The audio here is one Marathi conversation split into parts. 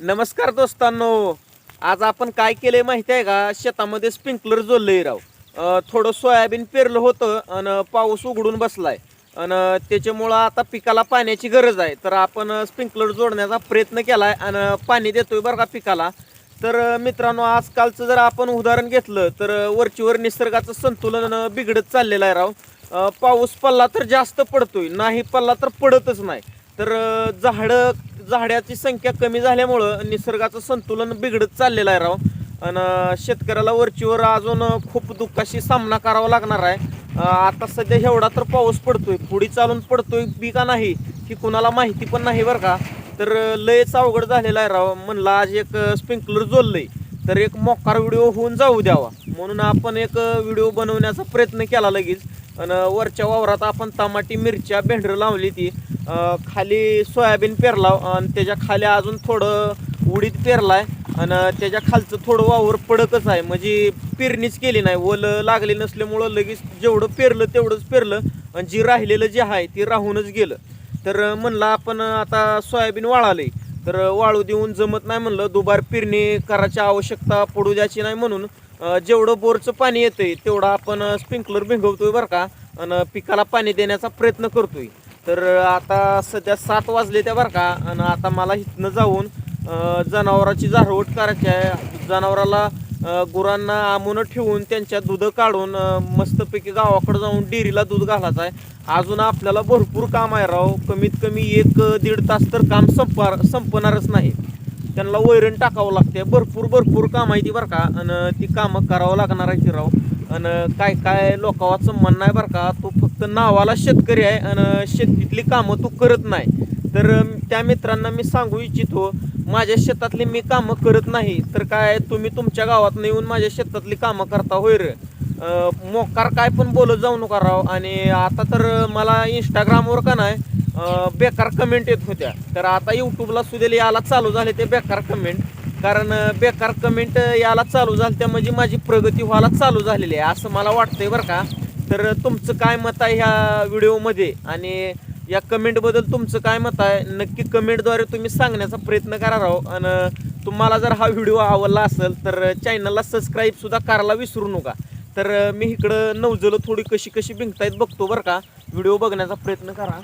नमस्कार दोस्तांनो. आज आपण काय केलंय माहिती आहे का? शेतामध्ये स्प्रिंकलर जोडलंय राव. थोडं सोयाबीन पेरलं होतं आणि पाऊस उघडून बसलाय. आणि त्याच्यामुळं आता पिकाला पाण्याची गरज आहे. तर आपण स्प्रिंकलर जोडण्याचा प्रयत्न केलाय आणि पाणी देतोय बरं का पिकाला. तर मित्रांनो आजकालचं जर आपण उदाहरण घेतलं तर वरचीवर निसर्गाचं संतुलन बिघडत चाललेलं आहे राव. पाऊस पडला तर जास्त पडतोय. नाही पडला तर पडतच नाही. तर झाडं झाडाची संख्या कमी झाल्यामुळं निसर्गाचं संतुलन बिघडत चाललेलं आहे राव. आणि शेतकऱ्याला वरचीवर अजून खूप दुःखाशी सामना करावा लागणार आहे. आता सध्या एवढा तर पाऊस पडतोय पुढे चालून पडतोय बी का नाही ही कुणाला माहिती पण नाही बरं का. तर लयच अवघड झालेला आहे राव. म्हणलं आज एक स्प्रिंकलर जोडलंय तर एक मोकार व्हिडिओ होऊन जाऊ द्यावा. म्हणून आपण एक व्हिडिओ बनवण्याचा प्रयत्न केला लगेच. आणि वरच्या वावरात आपण टमाटी मिरच्या भेंडरं लावली ती. खाली सोयाबीन पेरला आणि त्याच्याखाली अजून थोडं उडीद पेरलाय. आणि त्याच्या खालचं थोडं वावर पडकच आहे. म्हणजे पेरणीच केली नाही. ओल लागले नसल्यामुळं लगेच जेवढं पेरलं तेवढंच पेरलं. आणि जी राहिलेलं जे आहे ते राहूनच गेलं. तर म्हणलं आपण आता सोयाबीन वाळाले तर वाळू देऊन जमत नाही म्हणलं. दुबार पेरणी करायची आवश्यकता पडू द्यायची नाही म्हणून जेवढं बोरचं पाणी येतंय तेवढं आपण स्प्रिंकलर भिंगवतोय बरं का. आणि पिकाला पाणी देण्याचा प्रयत्न करतोय. तर आता सध्या सात वाजले त्या बरं का आणि आता मला इथनं जाऊन जनावराची झारवट करायची आहे. जनावराला गुरांना आमून ठेवून त्यांच्या दूध काढून मस्तपैकी गावाकडे जाऊन डेअरीला दूध घालायचं आहे. अजून आपल्याला भरपूर काम आहे राव. कमीत कमी एक दीड तास तर काम संपणार संपणारच नाही. त्यांना वैरण टाकावं लागते भरपूर भरपूर काम आहे ती बरं का आणि ती कामं करावं लागणार आहे ती राव. आणि काय काय लोकांचं म्हणणं आहे बरं का. तू फक्त नावाला शेतकरी आहे आणि शेतीतली कामं तू करत नाही. तर त्या मित्रांना मी सांगू इच्छितो माझ्या शेतातली मी कामं करत नाही तर काय तुम्ही तुमच्या गावात येऊन माझ्या शेतातली कामं करता होय रे? मोकार काय पण बोलत जाऊ नका राव. आणि आता तर मला इंस्टाग्रामवर का नाही बेकार कमेंट येत होत्या. तर आता यूट्यूबला सुद्धा याला चालू झाले ते बेकार कमेंट कारण बेकार कमेंट याला चालू झालं त्या म्हणजे माझी प्रगती व्हायला चालू झालेली आहे. असं मला वाटतंय बरं का. तर तुमचं काय मत आहे ह्या व्हिडिओमध्ये? आणि या कमेंटबद्दल तुमचं काय मत आहे? नक्की कमेंटद्वारे तुम्ही सांगण्याचा प्रयत्न करा राहो आणि तुम्हाला जर हा व्हिडिओ आवडला असेल तर चॅनलला सबस्क्राईबसुद्धा करायला विसरू नका. तर मी इकडं नवजलं थोडी कशी कशी भिंकतायत बघतो बरं का. व्हिडिओ बघण्याचा प्रयत्न करा.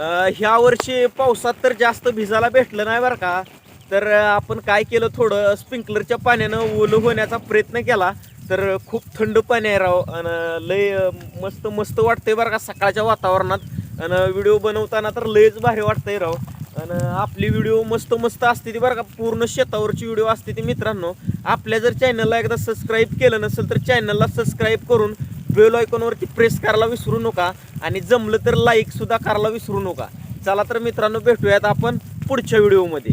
ह्या वर्षी पावसात तर जास्त भिजायला भेटलं नाही बरं का. तर आपण काय केलं थोडं स्प्रिंकलरच्या पाण्यानं ओलं होण्याचा प्रयत्न केला. तर खूप थंड पाणी आहे राव. आणि लय मस्त मस्त वाटतंय बरं का सकाळच्या वातावरणात. आणि व्हिडिओ बनवताना तर लयच भारी वाटतंय राव. आणि आपली व्हिडिओ मस्त मस्त असते ती बरं का. पूर्ण शेतावरची व्हिडिओ असते ती मित्रांनो. आपल्या जर चॅनलला एकदा सबस्क्राईब केलं नसेल तर चॅनलला सबस्क्राईब करून बेल आयकॉनवरती प्रेस करायला विसरू नका. आणि जमलं तर लाईक सुद्धा करायला विसरू नका. चला तर मित्रांनो भेटूयात आपण पुढच्या व्हिडिओमध्ये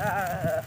uh,